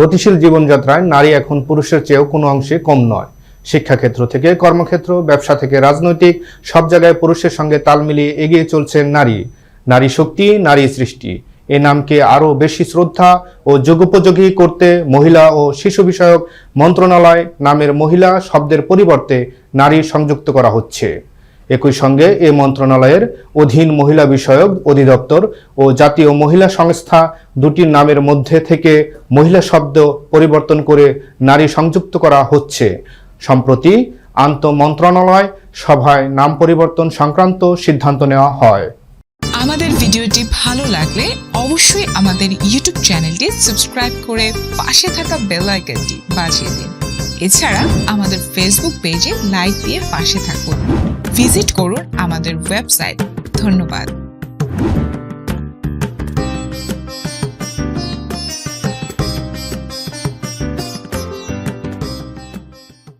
গতিশীল জীবনযাত্রায় নারী এখন পুরুষের চেয়েও কোনো অংশে কম নয়। শিক্ষাক্ষেত্র থেকে কর্মক্ষেত্র, ব্যবসা থেকে রাজনৈতিক, সব জায়গায় পুরুষের সঙ্গে তাল মিলিয়ে এগিয়ে চলছেন নারী। নারী শক্তি, নারী সৃষ্টি। এ নামকে আরও বেশি শ্রদ্ধা ও যুগোপযোগী করতে মহিলা ও শিশু বিষয়ক মন্ত্রণালয় নামের মহিলা শব্দের পরিবর্তে নারী সংযুক্ত করা হচ্ছে। একই সঙ্গে এ মন্ত্রণালয়ের অধীন মহিলা বিষয়ক অধিদপ্তর ও জাতীয় মহিলা সংস্থা দুটির নামের মধ্যে থেকে মহিলা শব্দ পরিবর্তন করে নারী সংযুক্ত করা হচ্ছে। সম্প্রতি আন্ত মন্ত্রণালয় সভায় নাম পরিবর্তন সংক্রান্ত সিদ্ধান্ত নেওয়া হয়। আমাদের ভিডিওটি ভালো লাগলে অবশ্যই আমাদের ইউটিউব চ্যানেলটি সাবস্ক্রাইব করে পাশে থাকা বেল আইকনটি বাজিয়ে দিন। এছাড়া আমাদের ফেসবুক পেজে লাইক দিয়ে পাশে থাকুন। ভিজিট করুন আমাদের ওয়েবসাইট ধন্যবাদ।